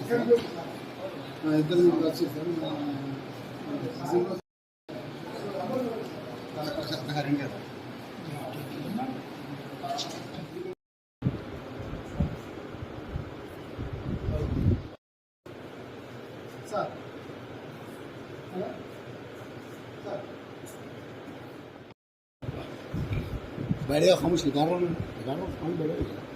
jungle. ఇద్దరు ముగ్గురు వచ్చేసారు సార్ बैठेगा खामोश ग्यारह ग्यारह कौन बैठेगा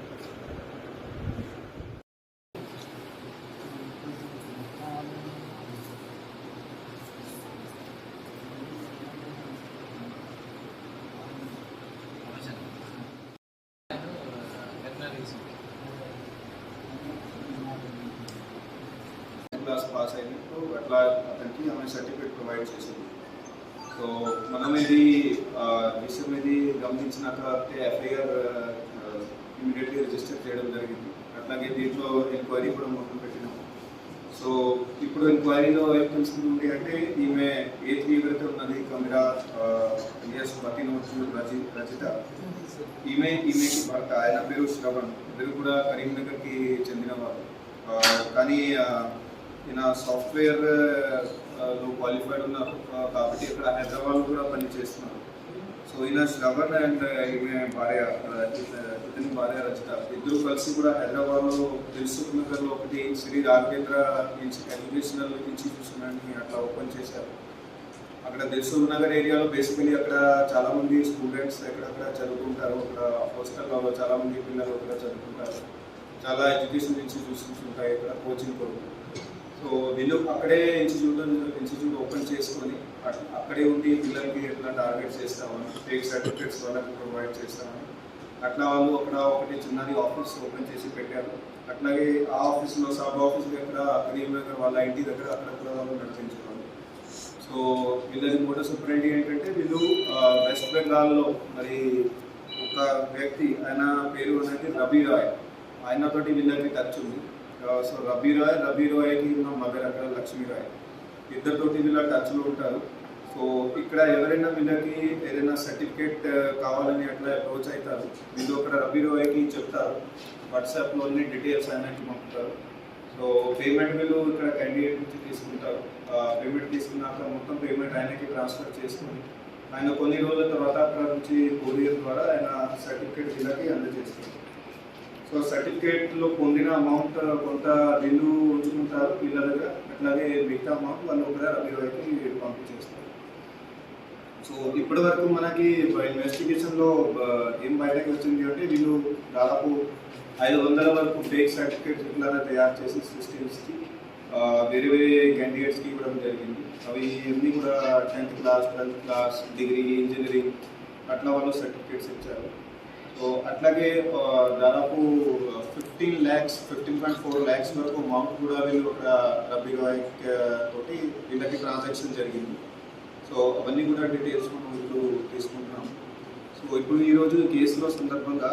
పాస్ అయినట్టు అట్లా అతనికి ఆమె సర్టిఫికేట్ ప్రొవైడ్ చేసింది. సో మనం ఇది విషయం ఇది గమనించినాక ఎఫ్ఐఆర్ ఇమీడియట్లీ రిజిస్టర్ చేయడం జరిగింది. అట్లాగే దీంట్లో ఎంక్వైరీ కూడా మొదలు పెట్టినాం. సో ఇప్పుడు ఎంక్వైరీలో ఏం తెలుస్తుంది అంటే ఈమె ఏ తీవ్రత ఉన్నది? కమిరా ఎస్ బతినోచు రచి రచిత ఈమె ఈమెకి భర్త ఆయన పేరు శ్రవణ్. ఇద్దరు కూడా కరీంనగర్కి చెందినవారు ఆ, కానీ ఈయన సాఫ్ట్వేర్లో క్వాలిఫైడ్ ఉన్నారు కాబట్టి ఇక్కడ హైదరాబాద్ కూడా పని చేస్తున్నారు. సో ఈయన శ్రవణ్ అండ్ ఈమె భార్య ఆ, ఇతని భార్య రచిత ఇద్దరు కలిసి కూడా హైదరాబాద్లో దిల్సుఖ్ నగర్లో ఒకటి శ్రీ రాఘవేంద్ర ఎడ్యుకేషనల్ ఇన్స్టిట్యూషన్ అని అట్లా ఓపెన్ చేశారు. అక్కడ దిల్సుఖ్ నగర్ ఏరియాలో బేసికలీ అక్కడ చాలామంది స్టూడెంట్స్ ఎక్కడక్కడ చదువుకుంటారు. అక్కడ హాస్టల్లో చాలామంది పిల్లలు అక్కడ చదువుకుంటారు. చాలా ఎడ్యుకేషన్ ఇన్స్టిట్యూషన్స్ ఉంటాయి. ఇక్కడ కోచింగ్ కొరకు సో వీళ్ళు అక్కడే ఇన్స్టిట్యూట్ ఇన్స్టిట్యూట్ ఓపెన్ చేసుకొని అక్కడే ఉండి పిల్లలకి ఎట్లా టార్గెట్ చేస్తామని ఫేక్ సర్టిఫికేట్స్ వాళ్ళకి ప్రొవైడ్ చేస్తామని అట్లా వాళ్ళు అక్కడ ఒకటి చిన్నది ఆఫీస్ ఓపెన్ చేసి పెట్టారు. అట్లాగే ఆ ఆఫీస్లో సబ్ ఆఫీస్ దగ్గర కరీంనగర్ వాళ్ళ ఇంటి దగ్గర అక్కడ కూడా వాళ్ళు నడిపించుకోవాలి. సో వీళ్ళది మోడస్ ఆపరేండి ఏంటంటే వీళ్ళు వెస్ట్ బెంగాల్లో మరి ఒక వ్యక్తి ఆయన పేరు అనేది రబీ రాయ్ ఆయనతోటి వీళ్ళకి టచ్ ఉంది. సో రబీ రాయ్ రబీ రాయ్కి ఉన్న మదర్ అక్కడ లక్ష్మీ రాయ్. ఇద్దరితోటి వీళ్ళ టచ్లో ఉంటారు. సో ఇక్కడ ఎవరైనా వీళ్ళకి ఏదైనా సర్టిఫికేట్ కావాలని అట్లా అప్రోచ్ అవుతారు. వీళ్ళు అక్కడ రబీ రాయ్కి చెప్తారు. వాట్సాప్లో అన్ని డీటెయిల్స్ అన్నట్టు పంపుతారు. సో పేమెంట్ వీళ్ళు ఇక్కడ క్యాండిడేట్ నుంచి తీసుకుంటారు. పేమెంట్ తీసుకున్నాక మొత్తం పేమెంట్ ఆయనకి ట్రాన్స్ఫర్ చేసుకొని ఆయన కొన్ని రోజుల తర్వాత అక్కడ నుంచి కొరియర్ ద్వారా ఆయన సర్టిఫికేట్ వీళ్ళకి అందజేస్తారు. సో సర్టిఫికేట్లో పొందిన అమౌంట్ కొంత వీళ్ళు ఉంచుకుంటారు పిల్లల దగ్గర అట్లాగే మిగతా అమౌంట్ వాళ్ళు కూడా రబీలోకి పంపించేస్తారు. సో ఇప్పటి వరకు మనకి ఇన్వెస్టిగేషన్లో ఏం బయటకు వచ్చింది అంటే వీళ్ళు దాదాపు ఐదు వందల వరకు ఫేక్ సర్టిఫికేట్స్ ఇట్లా తయారు చేసి సిస్టమ్స్కి వేరే వేరే క్యాండిడేట్స్కి ఇవ్వడం జరిగింది. అవి అన్నీ కూడా tenth class twelfth class degree engineering అట్లా వాళ్ళు సర్టిఫికేట్స్ ఇచ్చారు. అట్లాగే దాదాపు fifteen lakhs fifteen point four lakhs వరకు అమౌంట్ కూడా వీళ్ళు ఒక రబ్బీ రాయ్ తోటి వీళ్ళకి ట్రాన్సాక్షన్ జరిగింది. సో అవన్నీ కూడా డీటెయిల్స్ మనం ఇప్పుడు తీసుకుంటున్నాం. సో ఇప్పుడు ఈరోజు కేసులో సందర్భంగా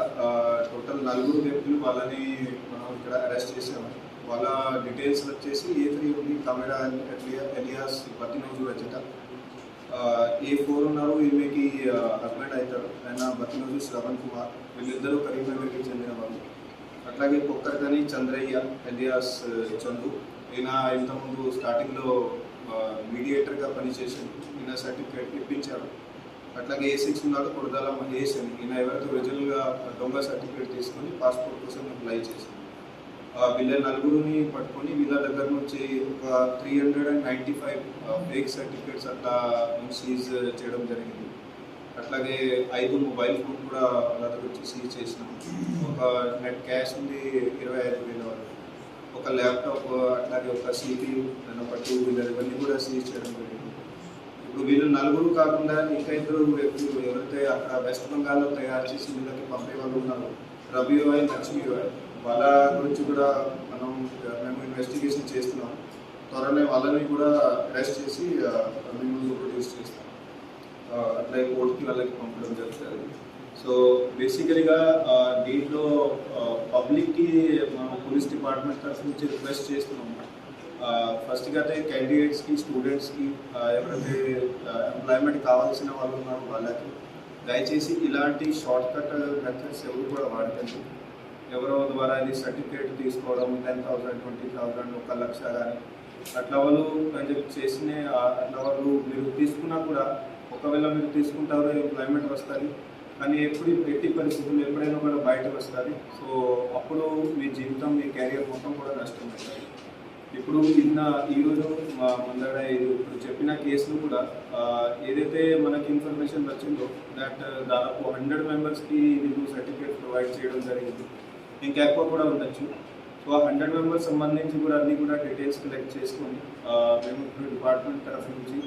టోటల్ నలుగురు వ్యక్తులు వాళ్ళని మనం ఇక్కడ అరెస్ట్ చేసాము వాళ్ళ డీటెయిల్స్ వచ్చేసి ఏ త్రీ ఉంది? Kamera alias Bathinoju Rachitha A four ఉన్నారు ఈమెకి హస్బెండ్ అవుతారు. ఆయన బతినోజు శ్రవణ్ కుమార్. వీళ్ళిద్దరూ కరీంనగర్కి చెందిన వాళ్ళు. అట్లాగే కొక్కర్గని చంద్రయ్య ఎలియాస్ చందు. ఈయన ఇంతకుముందు స్టార్టింగ్లో మీడియేటర్గా పనిచేసాడు ఈయన సర్టిఫికేట్ ఇప్పించాడు అట్లాగే ఏ సిక్స్ ఉన్నారు కొడదాల మహేష్ అని ఈయన ఎవరితో ఒరిజినల్గా దొంగ సర్టిఫికేట్ తీసుకొని పాస్పోర్ట్ కోసం అప్లై చేశాడు వీళ్ళ నలుగురిని పట్టుకొని వీళ్ళ దగ్గర నుంచి ఒక three hundred and ninety five fake certificates అట్లా సీజ్ చేయడం జరిగింది. అట్లాగే ఐదు మొబైల్ ఫోన్ కూడా వాళ్ళ దగ్గర వచ్చి సీజ్ చేసినాం. ఒక నెట్ క్యాష్ ఉంది ఇరవై ఐదు వేల వరకు. ఒక ల్యాప్టాప్ అట్లాగే ఒక సిపియు అండ్ ఒక టూ వీలర్ ఇవన్నీ కూడా సీజ్ చేయడం జరిగింది. ఇప్పుడు వీళ్ళు నలుగురు కాకుండా ఇంకా ఇద్దరు వ్యక్తులు ఎవరైతే అక్కడ వెస్ట్ బెంగాల్లో తయారు చేసి వీళ్ళకి పంపే వాళ్ళు ఉన్నారు రబీ రాయ్ లక్ష్మీ రాయ్ వాళ్ళ గురించి కూడా మనం మేము ఇన్వెస్టిగేషన్ చేస్తున్నాం. త్వరలో వాళ్ళని కూడా అరెస్ట్ చేసి మేము ప్రొడ్యూస్ చేస్తాం. అట్లా కోర్టుకి వాళ్ళకి పంపడం జరుగుతుంది. సో బేసికలీగా దీంట్లో పబ్లిక్కి మనం పోలీస్ డిపార్ట్మెంట్ తరఫు నుంచి రిక్వెస్ట్ చేస్తున్నాం. ఫస్ట్గా అయితే క్యాండిడేట్స్కి స్టూడెంట్స్కి ఎవరైతే ఎంప్లాయ్మెంట్ కావాల్సిన వాళ్ళు ఉన్నారో వాళ్ళకి దయచేసి ఇలాంటి షార్ట్ కట్ మెథడ్స్ ఎవరు కూడా వాడకండి. ఎవరో ద్వారా ఇది సర్టిఫికేట్ తీసుకోవడం టెన్ థౌసండ్ ట్వంటీ థౌసండ్ ఒక లక్ష కానీ అట్లా వాళ్ళు కొంచెం చేసిన అట్లా వాళ్ళు మీరు తీసుకున్నా కూడా ఒకవేళ మీరు తీసుకుంటారో ఎంప్లాయ్మెంట్ వస్తుంది. కానీ ఎప్పుడు ఎట్టి పరిస్థితుల్లో ఎప్పుడైనా కూడా బయటకు వస్తుంది. సో అప్పుడు మీ జీవితం మీ కెరియర్ మొత్తం కూడా నష్టం అవుతుంది. ఇప్పుడు నిన్న ఈరోజు మా ముందర ఇది ఇప్పుడు చెప్పిన కేసులు కూడా ఏదైతే మనకి ఇన్ఫర్మేషన్ వచ్చిందో దట్ దాదాపు హండ్రెడ్ మెంబర్స్కి మీకు సర్టిఫికేట్ ప్రొవైడ్ చేయడం జరిగింది. ఇంకా ఎక్కువ కూడా ఉండొచ్చు. సో హండ్రెడ్ మెంబర్స్ సంబంధించి కూడా అన్ని కూడా డీటెయిల్స్ కలెక్ట్ చేసుకొని మేము ఇప్పుడు డిపార్ట్మెంట్ తరఫు నుంచి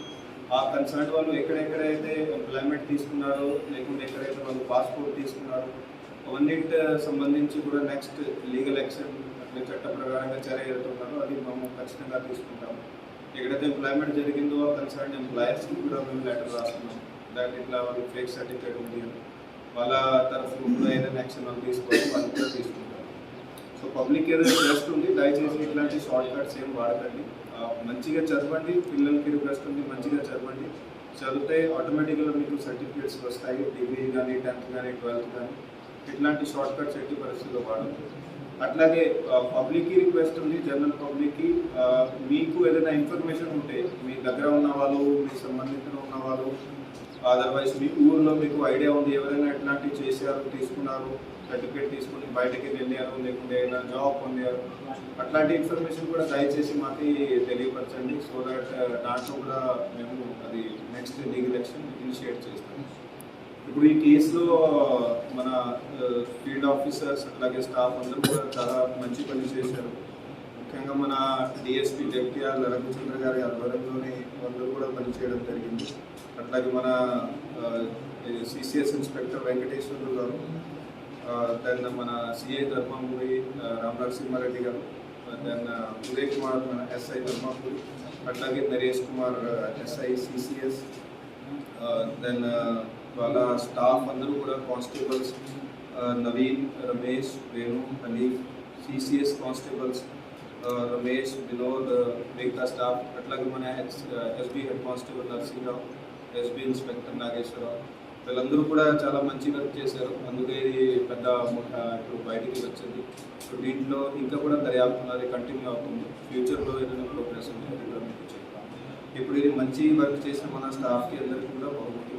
ఆ కన్సర్న్ వాళ్ళు ఎక్కడెక్కడైతే ఎంప్లాయ్మెంట్ తీసుకున్నారో లేకుంటే ఎక్కడైతే వాళ్ళు పాస్పోర్ట్ తీసుకున్నారో అవన్నిటి సంబంధించి కూడా నెక్స్ట్ లీగల్ యాక్షన్ అట్లా చట్ట ప్రకారంగా చర్య ఎదుర్కొన్నారో అది మేము ఖచ్చితంగా తీసుకుంటాము. ఎక్కడైతే ఎంప్లాయ్మెంట్ జరిగిందో ఆ కన్సర్న్ ఎంప్లాయర్స్కి కూడా మేము లెటర్ రాస్తున్నాం. దాట్ ఇట్లా వాళ్ళు ఫేక్ సర్టిఫికేట్ ఉంది వాళ్ళ తరఫు కూడా ఏదైనా యాక్షన్ వాళ్ళు తీసుకోవాలి వాళ్ళు కూడా తీసుకుంటారు పబ్లిక్ ఏదైనా రెస్ట్ ఉంది దయచేసి ఇట్లాంటి షార్ట్ కట్స్ ఏం వాడకండి. మంచిగా చదవండి పిల్లలకి రిక్వెస్ట్ ఉంది మంచిగా చదవండి. చదివితే ఆటోమేటిక్గా మీకు సర్టిఫికేట్స్ వస్తాయి డిగ్రీ కానీ టెన్త్ కానీ ట్వెల్త్ కానీ ఇట్లాంటి షార్ట్ కట్స్ ఎట్టి పరిస్థితుల్లో వాడదు అట్లాగే పబ్లిక్కి రిక్వెస్ట్ ఉంది జనరల్ పబ్లిక్కి మీకు ఏదైనా ఇన్ఫర్మేషన్ ఉంటే మీ దగ్గర ఉన్న వాళ్ళు మీ సంబంధితులు ఉన్న వాళ్ళు అదర్వైజ్ మీ ఊర్లో మీకు ఐడియా ఉంది ఎవరైనా ఎట్లాంటివి చేశారు తీసుకున్నారు సర్టిఫికేట్ తీసుకుని బయటకి వెళ్ళారు లేకుంటే ఏదైనా జాబ్ పొందారు. అట్లాంటి ఇన్ఫర్మేషన్ కూడా దయచేసి మాకు తెలియపరచండి సో దట్ uh, దాంట్లో కూడా మేము అది నెక్స్ట్ లీగల్ యాక్షన్ ఇనిషియేట్ చేస్తాం ఇప్పుడు ఈ కేసులో మన uh, ఫీల్డ్ ఆఫీసర్స్ అట్లాగే స్టాఫ్ అందరూ కూడా చాలా మంచి పని చేశారు. ముఖ్యంగా మన డిఎస్పీ జగ్త్యాల రఘుచంద్ర గారి ఆధ్వర్యంలోనే అందరూ కూడా పనిచేయడం జరిగింది. అట్లాగే మన సిసిఎస్ ఇన్స్పెక్టర్ వెంకటేశ్వర్లు గారు దెన్ మన సిఐ ధర్మపురి రామ్ నరసింహారెడ్డి గారు దెన్ ఉదయ్ కుమార్ మన ఎస్ఐ ధర్మపురి అట్లాగే Naresh Kumar SI CCS then వాళ్ళ స్టాఫ్ అందరూ కూడా constables Naveen Ramesh Venu Hanif CCS constables Ramesh Vinod మిగతా స్టాఫ్ అట్లాగే మన S SB head constable Narasimharao SB inspector Nageswararao వీళ్ళందరూ కూడా చాలా మంచి వర్క్ చేశారు. అందుకే ఇది పెద్ద ఇప్పుడు బయటికి వచ్చింది. సో దీంట్లో ఇంకా కూడా దర్యాప్తు అనేది కంటిన్యూ అవుతుంది. ఫ్యూచర్లో ఏదైనా ప్రోగ్రెస్ ఉంటే కూడా మీకు చెప్తాను. ఇప్పుడు ఇది మంచి వర్క్ చేసిన మన స్టాఫ్కి అందరికీ కూడా బహుమతి.